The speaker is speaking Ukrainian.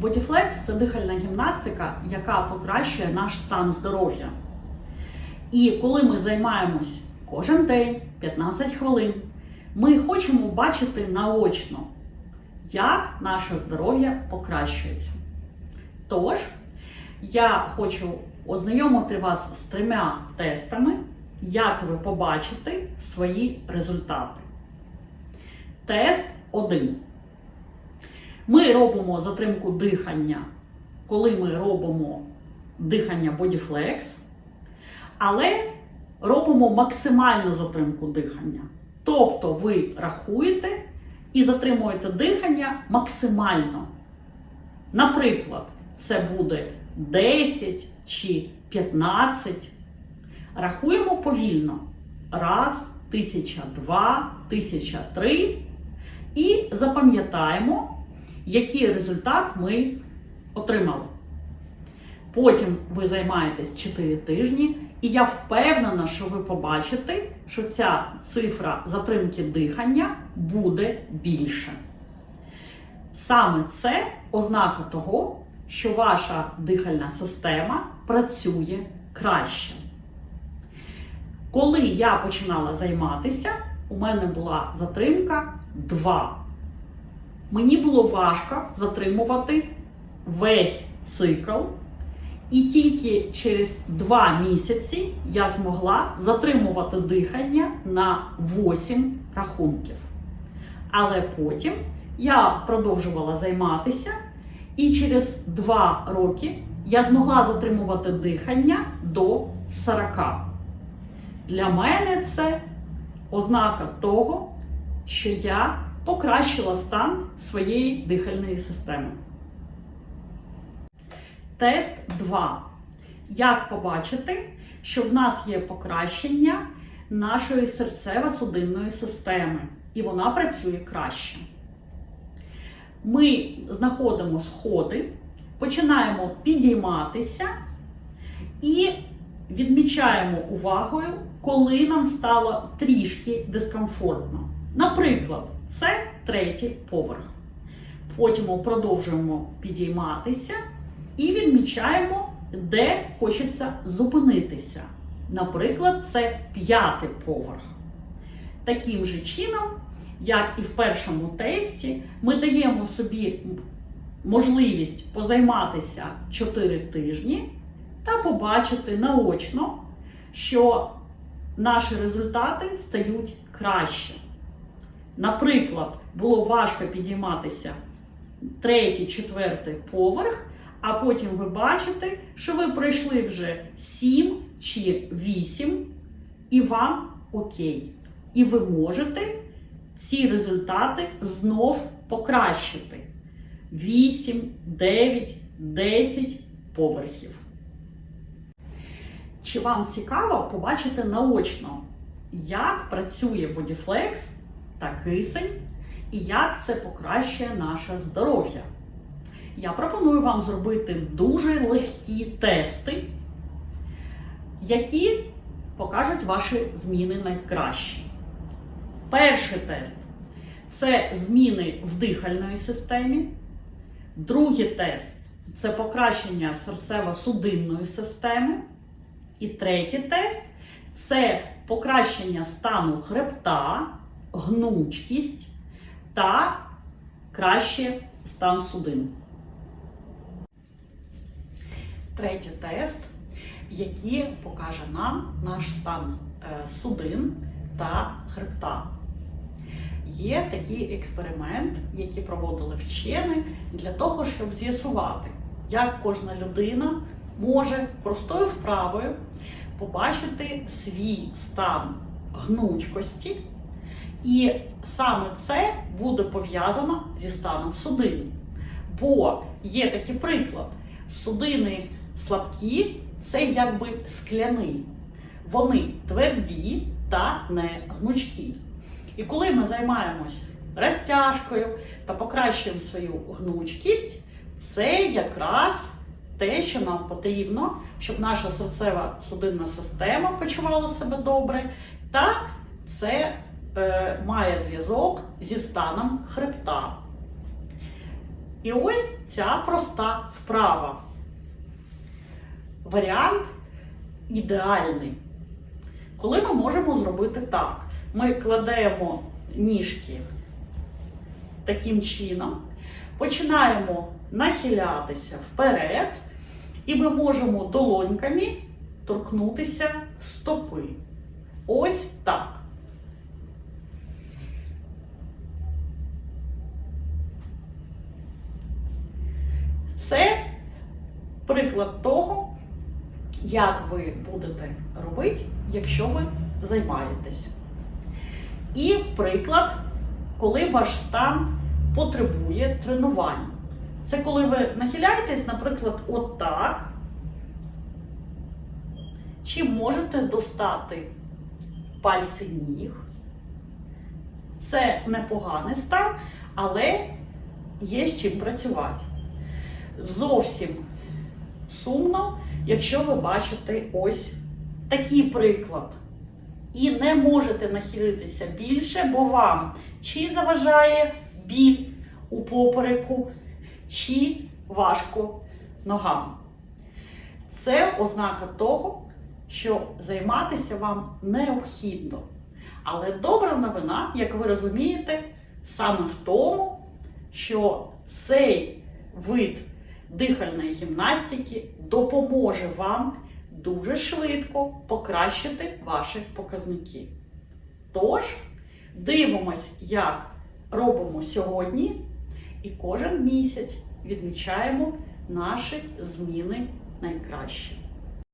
Bodyflex – це дихальна гімнастика, яка покращує наш стан здоров'я. І коли ми займаємось кожен день 15 хвилин, ми хочемо бачити наочно, як наше здоров'я покращується. Тож, я хочу ознайомити вас з трьома тестами, як ви побачите свої результати. Тест 1. Ми робимо затримку дихання, коли ми робимо дихання Bodyflex, але робимо максимальну затримку дихання. Тобто ви рахуєте і затримуєте дихання максимально. Наприклад, це буде 10 чи 15. Рахуємо повільно. Раз, тисяча, два, тисяча, три. І запам'ятаємо, який результат ми отримали. Потім ви займаєтесь 4 тижні, і я впевнена, що ви побачите, що ця цифра затримки дихання буде більше. Саме це ознака того, що ваша дихальна система працює краще. Коли я починала займатися, у мене була затримка 2. Мені було важко затримувати весь цикл, і тільки через 2 місяці я змогла затримувати дихання на 8 рахунків. Але потім я продовжувала займатися, і через 2 роки я змогла затримувати дихання до 40. Для мене це ознака того, що я покращила стан своєї дихальної системи. Тест 2. Як побачити, що в нас є покращення нашої серцево-судинної системи, і вона працює краще. Ми знаходимо сходи, починаємо підійматися і відмічаємо увагою, коли нам стало трішки дискомфортно. Наприклад, це третій поверх. Потім продовжуємо підійматися і відмічаємо, де хочеться зупинитися. Наприклад, це п'ятий поверх. Таким же чином, як і в першому тесті, ми даємо собі можливість позайматися 4 тижні та побачити наочно, що наші результати стають краще. Наприклад, було важко підійматися третій, четвертий поверх, а потім ви бачите, що ви пройшли вже 7 чи 8, і вам окей. І ви можете ці результати знов покращити. 8, 9, 10 поверхів. Чи вам цікаво побачити наочно, як працює Bodyflex та кисень, і як це покращує наше здоров'я? Я пропоную вам зробити дуже легкі тести, які покажуть ваші зміни найкраще. Перший тест це зміни в дихальної системі. Другий тест це покращення серцево-судинної системи. І третій тест це покращення стану хребта, гнучкість та краще стан судин. Третій тест, який покаже нам наш стан е, судин та хребта. Є такий експеримент, який проводили вчені для того, щоб з'ясувати, як кожна людина може простою вправою побачити свій стан гнучкості, і саме це буде пов'язано зі станом судин. Бо є такий приклад: судини слабкі це якби скляні. Вони тверді та не гнучкі. І коли ми займаємось розтяжкою та покращуємо свою гнучкість, це якраз те, що нам потрібно, щоб наша серцева судинна система почувала себе добре, та це е, має зв'язок зі станом хребта. І ось ця проста вправа. Варіант ідеальний. Коли ми можемо зробити так, ми кладемо ніжки таким чином, починаємо нахилятися вперед, і ми можемо долоньками торкнутися стопи. Ось так. Це приклад того, як ви будете робити, якщо ви займаєтесь. І приклад, коли ваш стан потребує тренувань. Це коли ви нахиляєтесь, наприклад, отак. Чи можете достати пальці ніг. Це непоганий стан, але є з чим працювати. Зовсім сумно, якщо ви бачите ось такий приклад. І не можете нахилитися більше, бо вам чи заважає біль у попереку, чи важко ногам. Це ознака того, що займатися вам необхідно. Але добра новина, як ви розумієте, саме в тому, що цей вид дихальної гімнастики допоможе вам дуже швидко покращити ваші показники. Тож, дивимось, як робимо сьогодні, і кожен місяць відмічаємо наші зміни найкращі.